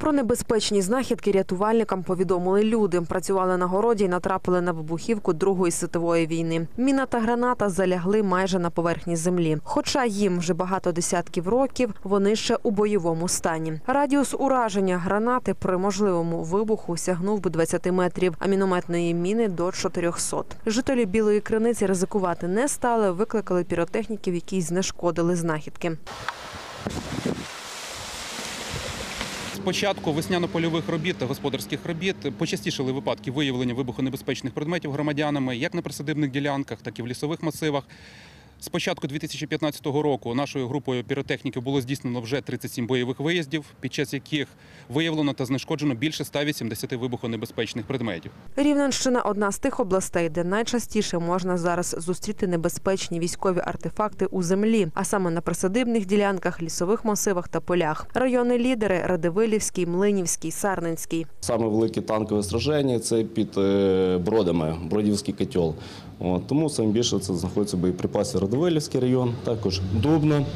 Про небезпечні знахідки рятувальникам повідомили люди. Працювали на городі і натрапили на вибухівку Другої світової війни. Міна та граната залягли майже на поверхні землі. Хоча їм вже багато десятків років, вони ще у бойовому стані. Радіус ураження гранати при можливому вибуху сягнув би 20 метрів, а мінометної міни до 400. Жителі білої криниці ризикувати не стали. Викликали піротехніків, які знешкодили знахідки. Початку весняно-польових робіт та господарських робіт почастішили випадки виявлення вибухонебезпечних предметів громадянами як на присадибних ділянках, так і в лісових масивах. З початку 2015 року нашою групою піротехніків було здійснено вже 37 бойових виїздів, під час яких виявлено та знешкоджено більше 180 вибухонебезпечних предметів. Рівненщина одна з тих областей, де найчастіше можна зараз зустріти небезпечні військові артефакти у землі, а саме на присадибних ділянках, лісових масивах та полях. Райони лідери Радивилівський, Млинівський, Сарненський. Саме велике танкове сраження це під е, Бродами, Бродівський котел. Тому саме більше це знаходиться боєприпаси Радивилівський район, також Дубно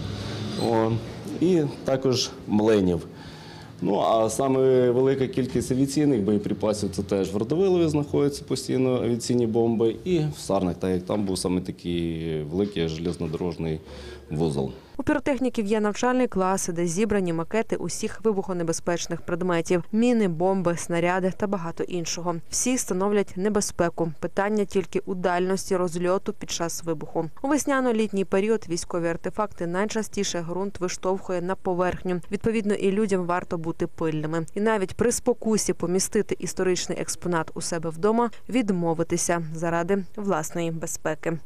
і також Мленів. Ну а саме велика кількість авіаційних боєприпасів це теж в Радивилові знаходяться постійно авіаційні бомби, і в Сарнах, так як там був саме такий великий железнодорожний вузол. У піротехніків є навчальні класи, де зібрані макети усіх вибухонебезпечних предметів: міни, бомби, снаряди та багато іншого. Всі становлять небезпеку. Питання тільки у дальності розльоту під час вибуху. У весняно-літній період військові артефакти найчастіше ґрунт виштовхує на поверхню. Відповідно, і людям варто бути пильними. І навіть при спокусі помістити історичний експонат у себе вдома відмовитися заради власної безпеки.